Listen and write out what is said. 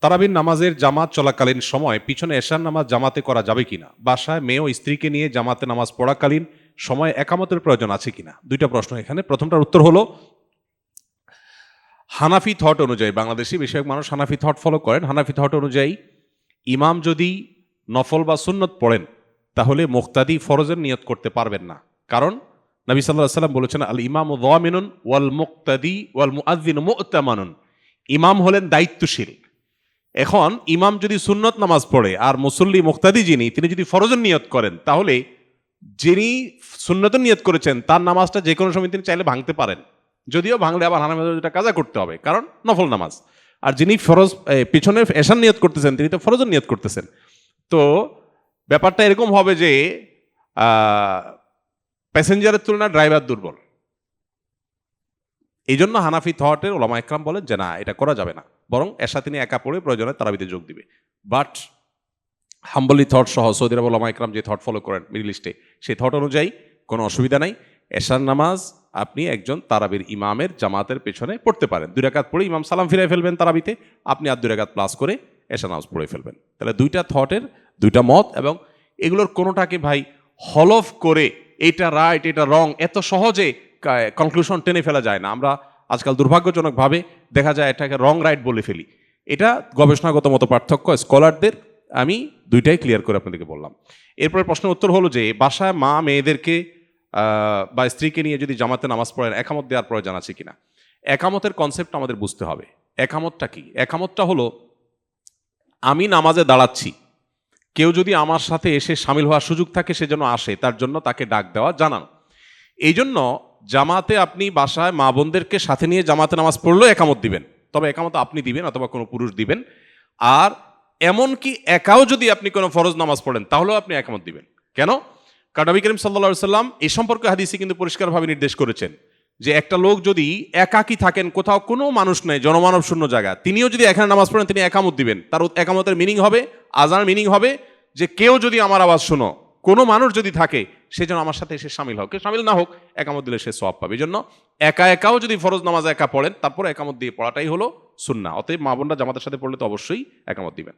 তারাবির নামাজের জামাত চলাকালীন সময় পিছনে এশার নামাজ জামাতে করা যাবে কিনা, বাসায় মেয়ে ও স্ত্রীকে নিয়ে জামাতে নামাজ পড়াকালীন সময় একামতের প্রয়োজন আছে কিনা? দুইটা প্রশ্ন এখানে। প্রথমটার উত্তর হলো, হানাফি থট অনুযায়ী, বাংলাদেশি বেশিরভাগ মানুষ হানাফি থট ফলো করেন। হানাফি থট অনুযায়ী, ইমাম যদি নফল বা সুন্নত পড়েন, তাহলে মুক্তাদি ফরজের নিয়ত করতে পারবেন না। কারণ নবী সাল্লাহ সাল্লাম বলেছেন, আল ইমাম ওয়াল মুক্তাদি ওয়াল মুআদ্দিন মুতামানুন। ইমাম হলেন দায়িত্বশীল। এখন ইমাম যদি সুন্নত নামাজ পড়ে আর মুসল্লি মুক্তাদি যিনি, তিনি যদি ফরজের নিয়ত করেন, তাহলে যিনি সুন্নতের নিয়ত করেছেন, তার নামাজটা যে কোনো সময় তিনি চাইলে ভাঙতে পারেন। যদিও ভাঙলে আবার হানামেটা কাজা করতে হবে, কারণ নফল নামাজ। আর যিনি ফরজ পিছনে এশান নিয়ত করতেছেন, তিনি তো ফরজের নিয়ত করতেছেন। তো ব্যাপারটা এরকম হবে যে প্যাসেঞ্জারের তুলনায় ড্রাইভার দুর্বল। এই জন্য হানাফি থটের ওলামা একরাম বলেন যে, না, এটা করা যাবে না। বরং এসা তিনি একা পড়ে প্রয়োজনে তারাবিতে যোগ দিবে। বাট হাম্বলি থট সহ সৌদি আরব ওলামা একরাম যে থট ফলো করেন মিডল ইস্টে সেই থট অনুযায়ী কোনো অসুবিধা নাই। এশার নামাজ আপনি একজন তারাবির ইমামের জামাতের পেছনে পড়তে পারেন। দুই রাকাত পড়ে ইমাম সালাম ফিরে ফেলবেন তারাবিতে, আপনি আর দুই রাকাত প্লাস করে এশা নামাজ পড়ে ফেলবেন। তাহলে দুইটা থটের দুইটা মত এবং এগুলোর কোনোটাকে ভাই হলফ করে এটা রাইট এটা রং এত সহজে কনক্লুশন টেনে ফেলা যায় না। আমরা আজকাল দুর্ভাগ্যজনকভাবে দেখা যায় এটাকে রং রাইট বলে ফেলি। এটা গবেষণাগত মতো পার্থক্য স্কলারদের আমি দুইটাই ক্লিয়ার করে আপনাদেরকে বললাম। এরপরে প্রশ্নের উত্তর হলো যে, বাসায় মা মেয়েদেরকে বা স্ত্রীকে নিয়ে যদি জামাতে নামাজ পড়েন, একামত দেওয়ার প্রয়োজন আছে কিনা? একামতের কনসেপ্ট আমাদের বুঝতে হবে। একামতটা কি? একামতটা হলো, আমি নামাজে দাঁড়াচ্ছি। কেউ যদি আমার সাথে এসে সামিল হওয়ার সুযোগ থাকে, সে যেন আসে, তার জন্য তাকে ডাক দেওয়া, জানানো। এই জন্য জামাতে আপনি বাসায় মা বোনদেরকে সাথে নিয়ে জামাতে নামাজ পড়লেও একামত দিবেন। তবে একামত আপনি দিবেন অথবা কোনো পুরুষ দিবেন। আর এমনকি একাও যদি আপনি কোনো ফরজ নামাজ পড়েন, তাহলেও আপনি একামত দিবেন। কেন? কারণ নবী করিম সাল্লা সাল্লাম এই সম্পর্কে হাদিসে কিন্তু পরিষ্কারভাবে নির্দেশ করেছেন যে একটা লোক যদি একাকী থাকেন, কোথাও কোনো মানুষ নেই, জনমানব শূন্য জায়গা, তিনিও যদি এখানে নামাজ পড়েন, তিনি একামত দিবেন। তার একামতের মিনিং হবে আজার মিনিং হবে যে কেউ যদি আমার আওয়াজ শোনো, কোনো মানুষ যদি থাকে সে যেন আমার সাথে এসে সামিল হোক। সামিল না হোক, একামত দিলে সে সব পাবে। এই জন্য একা একাও যদি ফরজ নামাজ একা পড়েন, তারপর একামত দিয়ে পড়াটাই হলো সুন্না অতএব মা বোনরা জামাতের সাথে পড়লে তো অবশ্যই একামত দিবেন।